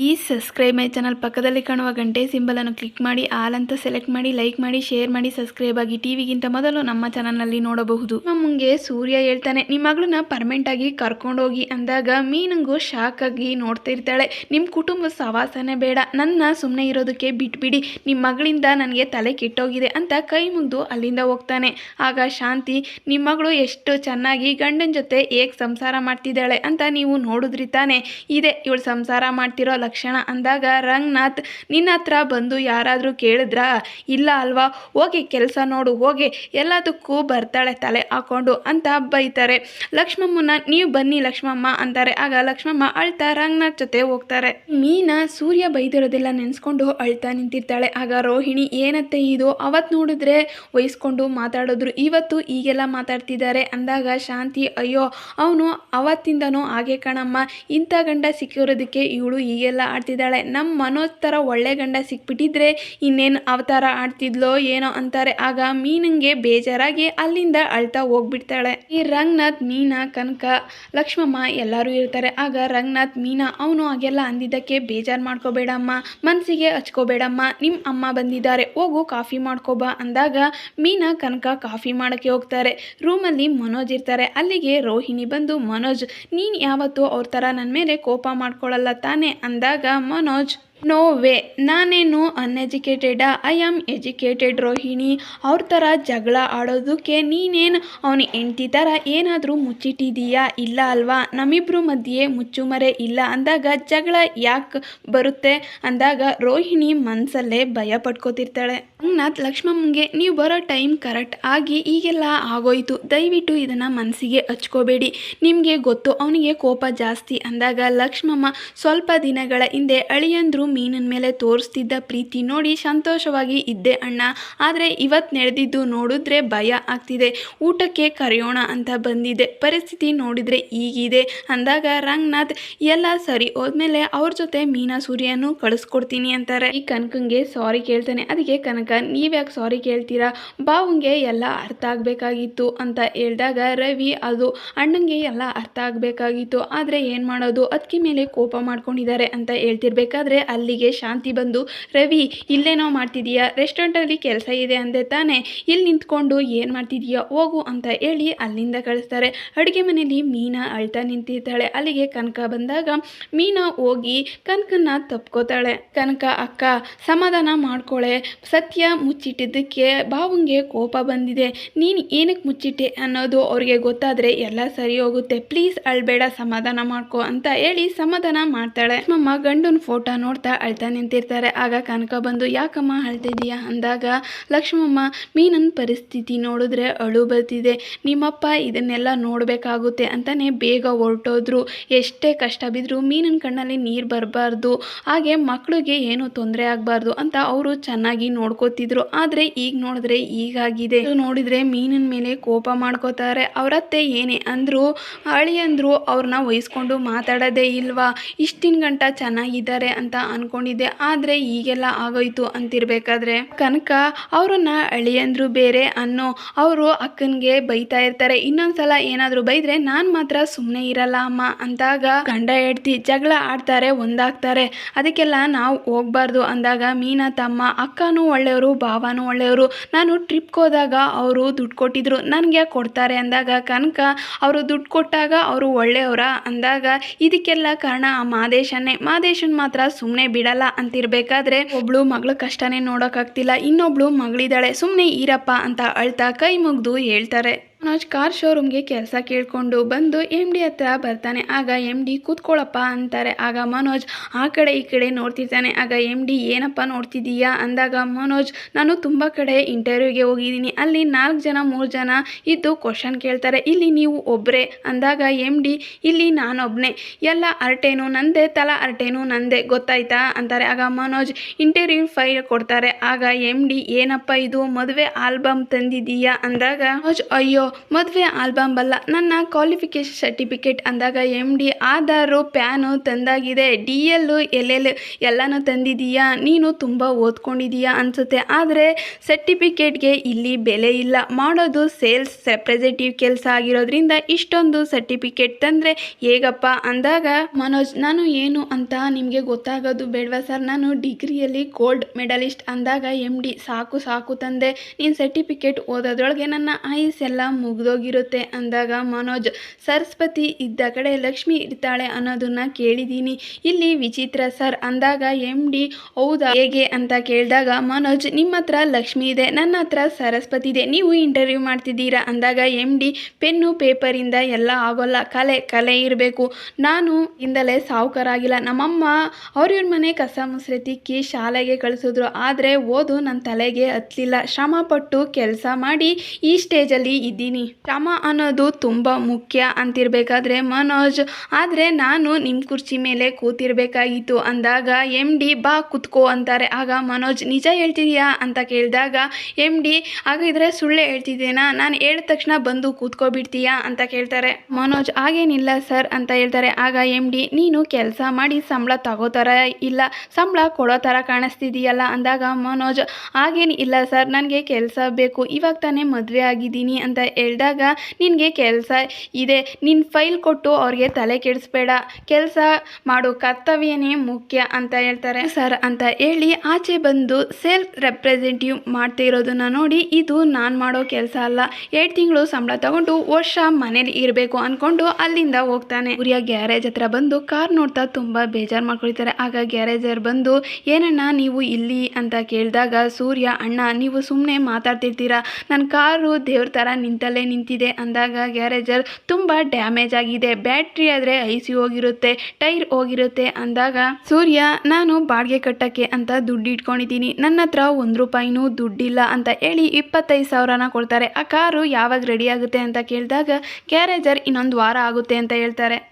Please subscribe my channel ಪಕ್ಕದಲ್ಲಿ ಕಾಣುವ ಗಂಟೆ ಸಿಂಬಲನ್ನು ಕ್ಲಿಕ್ ಮಾಡಿ, ಆಲ್ ಅಂತ ಸೆಲೆಕ್ಟ್ ಮಾಡಿ, ಲೈಕ್ ಮಾಡಿ, ಶೇರ್ ಮಾಡಿ, ಸಬ್ಸ್ಕ್ರೈಬ್ ಆಗಿ ಟಿವಿಗಿಂತ ಮೊದಲು ನಮ್ಮ ಚಾನಲ್ನಲ್ಲಿ ನೋಡಬಹುದು. ಮುಂಗೆ ಸೂರ್ಯ ಹೇಳ್ತಾನೆ ನಿಮ್ಮ ಮಗಳನ್ನ ಪರ್ಮೆಂಟ್ ಆಗಿ ಕರ್ಕೊಂಡೋಗಿ ಅಂದಾಗ ಮೀನಂಗೂ ಶಾಕ್ ಆಗಿ ನೋಡ್ತಾ ಇರ್ತಾಳೆ. ನಿಮ್ಮ ಕುಟುಂಬ ಸವಾಸನೆ ಬೇಡ, ನನ್ನ ಸುಮ್ಮನೆ ಇರೋದಕ್ಕೆ ಬಿಟ್ಬಿಡಿ ನಿಮ್ಮ ಮಗಳಿಂದ ನನಗೆ ತಲೆ ಕೆಟ್ಟೋಗಿದೆ ಅಂತ ಕೈ ಮುಗಿದು ಅಲ್ಲಿಂದ ಹೋಗ್ತಾನೆ. ಆಗ ಶಾಂತಿ ನಿಮ್ಮ ಮಗಳು ಎಷ್ಟು ಚೆನ್ನಾಗಿ ಗಂಡನ ಜೊತೆ ಹೇಗೆ ಸಂಸಾರ ಮಾಡ್ತಿದ್ದಾಳೆ ಅಂತ ನೀವು ನೋಡಿದ್ರಿ ತಾನೆ. ಇದೆ, ಇವಳು ಸಂಸಾರ ಮಾಡ್ತಿರೋ ಲಕ್ಷಣ ಅಂದಾಗ, ರಂಗನಾಥ್, ನಿನ್ನ ಹತ್ರ ಬಂದು ಯಾರಾದರೂ ಕೇಳಿದ್ರಾ? ಇಲ್ಲ ಅಲ್ವಾ? ಹೋಗಿ ಕೆಲಸ ನೋಡು, ಹೋಗಿ ಎಲ್ಲದಕ್ಕೂ ಬರ್ತಾಳೆ ತಲೆ ಹಾಕೊಂಡು ಅಂತ ಬೈತಾರೆ. ಲಕ್ಷ್ಮಮ್ಮನ ನೀವು ಬನ್ನಿ ಲಕ್ಷ್ಮಮ್ಮ ಅಂತಾರೆ. ಆಗ ಲಕ್ಷ್ಮಮ್ಮ ಅಳ್ತಾ ರಂಗನಾಥ್ ಜೊತೆ ಹೋಗ್ತಾರೆ. ಮೀನಾ, ಸೂರ್ಯ ಬೈದಿರೋದೆಲ್ಲ ನೆನೆಸ್ಕೊಂಡು ಅಳ್ತಾ ನಿಂತಿರ್ತಾಳೆ. ಆಗ ರೋಹಿಣಿ, ಏನತ್ತೆ ಇದು? ಅವತ್ತು ನೋಡಿದ್ರೆ ವಹಿಸ್ಕೊಂಡು ಮಾತಾಡಿದ್ರು, ಇವತ್ತು ಈಗೆಲ್ಲ ಮಾತಾಡ್ತಿದ್ದಾರೆ ಅಂದಾಗ ಶಾಂತಿ, ಅಯ್ಯೋ, ಅವನು ಅವತ್ತಿಂದನೂ ಹಾಗೆ ಕಣಮ್ಮ. ಇಂಥ ಗಂಡ ಸಿಕ್ಕಿರೋದಕ್ಕೆ ಇವಳು ಹೀಗೆಲ್ಲ ಆಡ್ತಿದ್ದಾಳೆ. ನಮ್ಮ ಮನೋಜ್ ಥರ ಒಳ್ಳೆ ಗಂಡ ಸಿಕ್ಬಿಟ್ಟಿದ್ರೆ ಇನ್ನೇನು ಅವತಾರ ಆಡ್ತಿದ್ಲೋ ಏನೋ ಅಂತಾರೆ. ಆಗ ಮೀನಂಗೆ ಬೇಜಾರಾಗಿ ಅಲ್ಲಿಂದ ಅಳ್ತಾ ಹೋಗ್ಬಿಡ್ತಾಳೆ. ಈ ರಂಗನಾಥ್, ಮೀನಾ, ಕನಕ, ಲಕ್ಷ್ಮಮ್ಮ ಎಲ್ಲರೂ ಇರ್ತಾರೆ. ಆಗ ರಂಗನಾಥ್, ಮೀನಾ, ಅವನು ಹಾಗೆಲ್ಲ ಅಂದಿದ್ದಕ್ಕೆ ಬೇಜಾರು ಮಾಡ್ಕೋಬೇಡಮ್ಮ. ಮನಸ್ಸಿಗೆ ಹಚ್ಕೋಬೇಡಮ್ಮ. ನಿಮ್ಮ ಅಮ್ಮ ಬಂದಿದ್ದಾರೆ. ಹೋಗು, ಕಾಫಿ ಮಾಡ್ಕೋಬಾ ಅಂದಾಗ ಮೀನಾ, ಕನಕ ಕಾಫಿ ಮಾಡೋಕ್ಕೆ ಹೋಗ್ತಾರೆ. ರೂಮಲ್ಲಿ ಮನೋಜ್ ಇರ್ತಾರೆ. ಅಲ್ಲಿಗೆ ರೋಹಿಣಿ ಬಂದು, ಮನೋಜ್, ನೀನು ಯಾವತ್ತೂ ಅವ್ರ ಥರ ನನ್ನ ಮೇಲೆ ಕೋಪ ಮಾಡ್ಕೊಳ್ಳಲ್ಲ ತಾನೇ? ಅಂದಾಗ ಮನೋಜ್, ನೋ ವೇ, ನಾನೇನು ಅನ್ಎಜುಕೇಟೆಡಾ ಐ ಆಮ್ ಎಜುಕೇಟೆಡ್ ರೋಹಿಣಿ. ಅವ್ರ ಥರ ಜಗಳ ಆಡೋದಕ್ಕೆ ನೀನೇನು ಅವನ ಹೆಂಡ್ತಿ ಥರ ಏನಾದರೂ ಮುಚ್ಚಿಟ್ಟಿದೀಯಾ? ಇಲ್ಲ ಅಲ್ವಾ? ನಮ್ಮಿಬ್ರ ಮಧ್ಯೆ ಮುಚ್ಚುಮರೆ ಇಲ್ಲ. ಅಂದಾಗ, ಜಗಳ ಯಾಕೆ ಬರುತ್ತೆ? ಅಂದಾಗ, ರೋಹಿಣಿ ಮನಸ್ಸಲ್ಲೇ ಭಯ ಪಡ್ಕೋತಿರ್ತಾಳೆ ರಂಗನಾಥ್ ಲಕ್ಷ್ಮಮ್ಮಂಗೆ ನೀವು ಬರೋ ಟೈಮ್ ಕರೆಕ್ಟ್ ಆಗಿ ಈಗೆಲ್ಲ ಆಗೋಯಿತು. ದಯವಿಟ್ಟು ಇದನ್ನು ಮನಸ್ಸಿಗೆ ಹಚ್ಕೋಬೇಡಿ. ನಿಮಗೆ ಗೊತ್ತು, ಅವನಿಗೆ ಕೋಪ ಜಾಸ್ತಿ ಅಂದಾಗ ಲಕ್ಷ್ಮಮ್ಮ ಸ್ವಲ್ಪ ದಿನಗಳ ಹಿಂದೆ ಅಳಿಯಂದ್ರು ಮೀನಿನ ಮೇಲೆ ತೋರಿಸ್ತಿದ್ದ ಪ್ರೀತಿ ನೋಡಿ ಸಂತೋಷವಾಗಿ ಇದ್ದೆ ಅಣ್ಣ. ಆದರೆ ಇವತ್ತು ನಡೆದಿದ್ದು ನೋಡಿದ್ರೆ ಭಯ ಆಗ್ತಿದೆ. ಊಟಕ್ಕೆ ಕರೆಯೋಣ ಅಂತ ಬಂದಿದೆ. ಪರಿಸ್ಥಿತಿ ನೋಡಿದರೆ ಈಗಿದೆ ಅಂದಾಗ ರಂಗನಾಥ್, ಎಲ್ಲ ಸರಿ, ಹೋದ್ಮೇಲೆ ಅವ್ರ ಜೊತೆ ಮೀನಾ ಸೂರ್ಯನೂ ಕಳಿಸ್ಕೊಡ್ತೀನಿ ಅಂತಾರೆ. ಈ ಕನಕಂಗೆ ಸಾರಿ ಕೇಳ್ತಾನೆ. ಅದಕ್ಕೆ ಕನಕ ನೀವ್ಯಾಕೆ ಸಾರಿ ಕೇಳ್ತೀರಾ? ಬಾವಂಗೆ ಎಲ್ಲ ಅರ್ಥ ಆಗಬೇಕಾಗಿತ್ತು ಅಂತ ಹೇಳಿದಾಗ, ರವಿ, ಅದು ಅಣ್ಣಂಗೆ ಎಲ್ಲ ಅರ್ಥ ಆಗಬೇಕಾಗಿತ್ತು. ಆದರೆ ಏನು ಮಾಡೋದು? ಅದಕ್ಕೆ ಮೇಲೆ ಕೋಪ ಮಾಡ್ಕೊಂಡಿದ್ದಾರೆ ಅಂತ ಹೇಳ್ತಿರ್ಬೇಕಾದ್ರೆ ಅಲ್ಲಿಗೆ ಶಾಂತಿ ಬಂದು, ರವಿ, ಇಲ್ಲೇನೋ ಮಾಡ್ತಿದೀಯಾ? ರೆಸ್ಟೋರೆಂಟಲ್ಲಿ ಕೆಲಸ ಇದೆ ಅಂದೆ ತಾನೇ? ಇಲ್ಲಿ ನಿಂತ್ಕೊಂಡು ಏನು ಮಾಡ್ತಿದೀಯಾ? ಹೋಗು ಅಂತ ಹೇಳಿ ಅಲ್ಲಿಂದ ಕಳಿಸ್ತಾರೆ. ಅಡುಗೆ ಮನೆಯಲ್ಲಿ ಮೀನಾ ಅಳ್ತಾ ನಿಂತಿರ್ತಾಳೆ. ಅಲ್ಲಿಗೆ ಕನಕ ಬಂದಾಗ, ಮೀನಾ ಹೋಗಿ ಕನಕನ್ನ ತಪ್ಕೋತಾಳೆ. ಕನಕ, ಅಕ್ಕ, ಸಮಾಧಾನ ಮಾಡ್ಕೊಳೆ. ಸತ್ಯ ಮುಚ್ಚಿಟ್ಟಿದ್ದಕ್ಕೆ ಬಾವಂಗೆ ಕೋಪ ಬಂದಿದೆ. ನೀನು ಏನಕ್ಕೆ ಮುಚ್ಚಿಟ್ಟೆ ಅನ್ನೋದು ಅವ್ರಿಗೆ ಗೊತ್ತಾದರೆ ಎಲ್ಲ ಸರಿ ಹೋಗುತ್ತೆ. ಪ್ಲೀಸ್ ಅಳ್ಬೇಡ, ಸಮಾಧಾನ ಮಾಡ್ಕೊ ಅಂತ ಹೇಳಿ ಸಮಾಧಾನ ಮಾಡ್ತಾಳೆ. ಮಮ್ಮ ಗಂಡನ ಫೋಟೋ ನೋಡ್ತಾ ಅಳ್ತಾ ನಿಂತಿರ್ತಾರೆ. ಆಗ ಕನಕ ಬಂದು, ಯಾಕಮ್ಮ ಅಳ್ತಿದೀಯಾ? ಅಂದಾಗ, ಲಕ್ಷ್ಮಮ್ಮ, ಮೀನನ್ ಪರಿಸ್ಥಿತಿ ನೋಡಿದ್ರೆ ಅಳು ಬರ್ತಿದೆ. ನಿಮ್ಮಪ್ಪ ಇದನ್ನೆಲ್ಲ ನೋಡಬೇಕಾಗುತ್ತೆ ಅಂತಾನೆ ಬೇಗ ಹೊರಟೋದ್ರು. ಎಷ್ಟೇ ಕಷ್ಟ ಬಿದ್ದರೂ ಮೀನಿನ ಕಣ್ಣಲ್ಲಿ ನೀರು ಬರಬಾರ್ದು. ಹಾಗೆ ಮಕ್ಕಳಿಗೆ ಏನು ತೊಂದರೆ ಆಗಬಾರ್ದು ಅಂತ ಅವರು ಚೆನ್ನಾಗಿ ನೋಡ್ಕೋತಿದ್ರು ಆದ್ರೆ ಈಗ ನೋಡಿದ್ರೆ ಈಗಾಗಿದೆ. ನೋಡಿದ್ರೆ ಮೀನಿನ ಮೇಲೆ ಕೋಪ ಮಾಡ್ಕೋತಾರೆ. ಅವರತ್ತೆ ಏನೇ ಅಂದ್ರು ಅಳಿಯಂದ್ರು ಅವ್ರನ್ನ ವಹಿಸ್ಕೊಂಡು ಮಾತಾಡೋದೇ ಇಲ್ವಾ? ಇಷ್ಟಿನ ಗಂಟ ಚೆನ್ನಾಗಿದ್ದಾರೆ ಅಂತ ಅನ್ಕೊಂಡಿದ್ದೆ. ಆದ್ರೆ ಈಗೆಲ್ಲ ಆಗೋಯ್ತು ಅಂತಿರ್ಬೇಕಾದ್ರೆ. ಕನಕ, ಅವರನ್ನ ಅಳಿಯಂದ್ರು ಬೇರೆ ಅನ್ನೋ, ಅವರು ಅಕ್ಕನಿಗೆ ಬೈತಾ ಇರ್ತಾರೆ. ಇನ್ನೊಂದ್ಸಲ ಏನಾದರೂ ಬೈದ್ರೆ ನಾನು ಮಾತ್ರ ಸುಮ್ಮನೆ ಇರಲ್ಲ ಅಮ್ಮ ಅಂದಾಗ ಗಂಡ ಹೆಡ್ತಿ ಜಗಳ ಆಡ್ತಾರೆ, ಒಂದಾಗ್ತಾರೆ. ಅದಕ್ಕೆಲ್ಲ ನಾವು ಹೋಗ್ಬಾರ್ದು ಅಂದಾಗ ಮೀನಾ ತಮ್ಮ ಅಕ್ಕನೂ ಒಳ್ಳೆಯವರು ಭಾವನೂ ಒಳ್ಳೆಯವರು. ನಾನು ಟ್ರಿಪ್ಗೆ ಹೋದಾಗ ಅವರು ದುಡ್ಡು ಕೊಟ್ಟಿದ್ರು. ನನಗೆ ಕೊಡ್ತಾರೆ ಅಂದಾಗ, ಕನಕ ಅವರು ದುಡ್ಡು ಕೊಟ್ಟಾಗ ಅವರು ಒಳ್ಳೆಯವರ ಅಂದಾಗ, ಇದಕ್ಕೆಲ್ಲ ಕಾರಣ ಆ ಮಾದೇಶನೇ. ಮಾದೇಶನ್ ಮಾತ್ರ ಸುಮ್ಮನೆ ಬಿಡಲ್ಲ ಅಂತಿರಬೇಕಾದ್ರೆ ಒಬ್ಳು ಮಗಳ ಕಷ್ಟನೇ ನೋಡೋಕ್ಕಾಗ್ತಿಲ್ಲ. ಇನ್ನೊಬ್ಳು ಮಗಳಿದ್ದಾಳೆ. ಸುಮ್ಮನೆ ಈರಪ್ಪ ಅಂತ ಅಳ್ತಾ ಕೈ ಮುಗ್ದು ಹೇಳ್ತಾರೆ. ಮನೋಜ್ ಕಾರ್ ಶೋರೂಮ್ಗೆ ಕೆಲಸ ಕೇಳಿಕೊಂಡು ಬಂದು ಎಂ ಡಿ ಹತ್ರ ಬರ್ತಾನೆ. ಆಗ ಎಂ ಡಿ ಕೂತ್ಕೊಳ್ಳಪ್ಪ ಅಂತಾರೆ. ಆಗ ಮನೋಜ್ ಆ ಕಡೆ ಈ ಕಡೆ ನೋಡ್ತಿರ್ತಾನೆ. ಆಗ ಎಂ ಡಿ ಏನಪ್ಪ ನೋಡ್ತಿದ್ದೀಯಾ? ಅಂದಾಗ ಮನೋಜ್, ನಾನು ತುಂಬ ಕಡೆ ಇಂಟರ್ವ್ಯೂಗೆ ಹೋಗಿದ್ದೀನಿ. ಅಲ್ಲಿ ನಾಲ್ಕು ಜನ, ಮೂರು ಜನ ಇದ್ದು ಕ್ವಶನ್ ಕೇಳ್ತಾರೆ. ಇಲ್ಲಿ ನೀವು ಒಬ್ಬರೇ ಅಂದಾಗ ಎಂ ಡಿ ಇಲ್ಲಿ ನಾನೊಬ್ಬನೇ ಎಲ್ಲ ಅರಟೇನು ನಂದೆ, ತಲಾ ಅರಟೇನು ನಂದೆ. ಗೊತ್ತಾಯ್ತಾ? ಅಂತಾರೆ. ಆಗ ಮನೋಜ್ ಇಂಟರ್ವ್ಯೂ ಫೈಲ್ ಕೊಡ್ತಾರೆ. ಆಗ ಎಂ ಡಿ ಏನಪ್ಪ ಇದು? ಮದುವೆ ಆಲ್ಬಮ್ ತಂದಿದ್ದೀಯಾ? ಅಂದಾಗ ಮನೋಜ್, ಅಯ್ಯೋ ಮದುವೆ ಆಲ್ಬಮ್ ಅಲ್ಲ, ನನ್ನ ಕ್ವಾಲಿಫಿಕೇಷನ್ ಸರ್ಟಿಫಿಕೇಟ್ ಅಂದಾಗ ಎಂ ಡಿ ಆಧಾರು, ಪ್ಯಾನು ತಂದಾಗಿದೆ. ಡಿ ಎಲ್ಲು ಎಲ್ ಎಲ್ ಎಲ್ಲನೂ ತಂದಿದೀಯಾ? ನೀನು ತುಂಬ ಓದ್ಕೊಂಡಿದೀಯಾ ಅನಿಸುತ್ತೆ. ಆದರೆ ಸರ್ಟಿಫಿಕೇಟ್ಗೆ ಇಲ್ಲಿ ಬೆಲೆ ಇಲ್ಲ. ಮಾಡೋದು ಸೇಲ್ಸ್ ರೆಪ್ರೆಸೆಂಟೇಟಿವ್ ಕೆಲಸ ಆಗಿರೋದ್ರಿಂದ ಇಷ್ಟೊಂದು ಸರ್ಟಿಫಿಕೇಟ್ ತಂದರೆ ಹೇಗಪ್ಪ? ಅಂದಾಗ, ಮನೋಜ್, ನಾನು ಏನು ಅಂತ ನಿಮಗೆ ಗೊತ್ತಾಗೋದು ಬೇಡವಾ ಸರ್? ನಾನು ಡಿಗ್ರಿಯಲ್ಲಿ ಗೋಲ್ಡ್ ಮೆಡಲಿಸ್ಟ್ ಅಂದಾಗ ಎಂ ಡಿ ಸಾಕು ಸಾಕು ತಂದೆ. ನೀನು ಸರ್ಟಿಫಿಕೇಟ್ ಓದೋದ್ರೊಳಗೆ ನನ್ನ ಐಸ್ ಎಲ್ಲ ಮುಗ್ದೋಗಿರುತ್ತೆ ಅಂದಾಗ ಮನೋಜ್, ಸರಸ್ವತಿ, ಇದ್ದ ಕಡೆ ಲಕ್ಷ್ಮಿ ಇರ್ತಾಳೆ ಅನ್ನೋದನ್ನ ಕೇಳಿದ್ದೀನಿ ಇಲ್ಲಿ ವಿಚಿತ್ರ ಸರ್ ಅಂದಾಗ ಎಂ ಡಿ ಹೌದಾ, ಹೇಗೆ? ಅಂತ ಕೇಳಿದಾಗ, ಮನೋಜ್ ನಿಮ್ಮ ಹತ್ರ ಲಕ್ಷ್ಮಿ ಇದೆ ನನ್ನ ಹತ್ರ ಸರಸ್ವತಿ ಇದೆ, ನೀವು ಇಂಟರ್ವ್ಯೂ ಮಾಡ್ತಿದ್ದೀರಾ? ಅಂದಾಗ ಎಂ ಡಿ ಪೆನ್ನು ಪೇಪರಿಂದ ಎಲ್ಲ ಆಗೋಲ್ಲ, ಕಲೆ ಕಲೆ ಇರಬೇಕು. ನಾನು ಇಂದಲೇ ಸಾವುಕಾರ ಆಗಿಲ್ಲ ನಮ್ಮಮ್ಮ ಅವ್ರ ಇವ್ರ ಮನೆ ಕಸ ಮುಸ್ರೆ ತಿಕ್ಕಿ ಶಾಲೆಗೆ ಕಳಿಸಿದ್ರು. ಆದರೆ ಓದು ನನ್ನ ತಲೆಗೆ ಹತ್ತಲಿಲ್ಲ ಶ್ರಮಪಟ್ಟು ಕೆಲಸ ಮಾಡಿ ಈ ಸ್ಟೇಜಲ್ಲಿ ಇದ್ದೀನಿ. ಶ್ರಮ ಅನ್ನೋದು ತುಂಬ ಮುಖ್ಯ ಅಂತಿರಬೇಕಾದ್ರೆ ಮನೋಜ್. ಆದರೆ ನಾನು ನಿಮ್ಮ ಕುರ್ಚಿ ಮೇಲೆ ಕೂತಿರ್ಬೇಕಾಗಿತ್ತು ಅಂದಾಗ ಎಂ ಡಿ ಬಾ ಕುತ್ಕೋ ಅಂತಾರೆ. ಆಗ ಮನೋಜ್, ನಿಜ ಹೇಳ್ತಿದ್ಯಾ? ಅಂತ ಕೇಳಿದಾಗ ಎಂ ಡಿ ಹಾಗಿದ್ರೆ ಸುಳ್ಳೆ ಹೇಳ್ತಿದ್ದೇನಾ? ನಾನು ಹೇಳಿದ ತಕ್ಷಣ ಬಂದು ಕೂತ್ಕೊಬಿಡ್ತೀಯಾ? ಅಂತ ಕೇಳ್ತಾರೆ. ಮನೋಜ್, ಹಾಗೇನಿಲ್ಲ ಸರ್ ಅಂತ ಹೇಳ್ತಾರೆ. ಆಗ ಎಂ ಡಿ, ನೀನು ಕೆಲಸ ಮಾಡಿ ಸಂಬಳ ತಗೋತಾರ ಇಲ್ಲ. ಸಂಬಳ ಕೊಡೋ ಥರ ಕಾಣಿಸ್ತಿದೀಯಲ್ಲ? ಅಂದಾಗ ಮನೋಜ್ ಹಾಗೇನು ಇಲ್ಲ ಸರ್. ನನಗೆ ಕೆಲಸ ಬೇಕು. ಇವಾಗ ತಾನೇ ಮದುವೆ ಆಗಿದ್ದೀನಿ ಅಂತ ಹೇಳಿದಾಗ, ನಿನಗೆ ಕೆಲಸ ಇದೆ ನಿನ್ನ ಫೈಲ್ ಕೊಟ್ಟು ಅವ್ರಿಗೆ ತಲೆ ಕೆಡಿಸ್ಬೇಡ. ಕೆಲಸ ಮಾಡು ಕರ್ತವ್ಯನೇ ಮುಖ್ಯ, ಅಂತ ಹೇಳ್ತಾರೆ. ಸರ್, ಅಂತ ಹೇಳಿ ಆಚೆ ಬಂದು ಸೆಲ್ಫ್ ರೆಪ್ರೆಸೆಂಟಿವ್ ಮಾಡ್ತಿರೋದನ್ನ ನೋಡಿ, ಇದು ನಾನು ಮಾಡೋ ಕೆಲಸ ಅಲ್ಲ. ಎರಡು ತಿಂಗಳು ಸಂಬಳ ತಗೊಂಡು ವರ್ಷ ಮನೇಲಿ ಇರಬೇಕು ಅಂದ್ಕೊಂಡು ಅಲ್ಲಿಂದ ಹೋಗ್ತಾನೆ. ಉರಿಯ ಗ್ಯಾರೇಜ್ ಹತ್ರ ಬಂದು ಕಾರ್ ನೋಡ್ತಾ ತುಂಬಾ ಬೇಜಾರು ಮಾಡ್ಕೊಳ್ತಾರೆ. ಆಗ ಗ್ಯಾರೇಜರ್ ಬಂದು, ಏನಣ್ಣ ನೀವು ಇಲ್ಲಿ? ಅಂತ ಕೇಳಿದಾಗ, ಸೂರ್ಯ, ಅಣ್ಣ, ನೀವು ಸುಮ್ಮನೆ ಮಾತಾಡ್ತಿರ್ತೀರಾ? ನನ್ನ ಕಾರು ದೇವ್ರ ಥರ ನಿಂತಲ್ಲೇ. ನಿಂತಿದೆ ಅಂದಾಗ ಗ್ಯಾರೇಜರ್ ತುಂಬ ಡ್ಯಾಮೇಜ್ ಆಗಿದೆ. ಬ್ಯಾಟ್ರಿ ಆದರೆ ಐಸಿ ಹೋಗಿರುತ್ತೆ, ಟೈರ್ ಹೋಗಿರುತ್ತೆ ಅಂದಾಗ, ಸೂರ್ಯ, ನಾನು ಬಾಡಿಗೆ ಕಟ್ಟಕ್ಕೆ ಅಂತ ದುಡ್ಡು ಇಟ್ಕೊಂಡಿದ್ದೀನಿ. ನನ್ನ ಹತ್ರ ಒಂದು ರೂಪಾಯಿನೂ ದುಡ್ಡಿಲ್ಲ ಅಂತ ಹೇಳಿ ಇಪ್ಪತ್ತೈದು ಸಾವಿರನ ಕೊಡ್ತಾರೆ. ಆ ಕಾರು ಯಾವಾಗ ರೆಡಿ ಆಗುತ್ತೆ ಅಂತ ಕೇಳಿದಾಗ, ಗ್ಯಾರೇಜರ್ ಇನ್ನೊಂದು ವಾರ ಆಗುತ್ತೆ ಅಂತ ಹೇಳ್ತಾರೆ.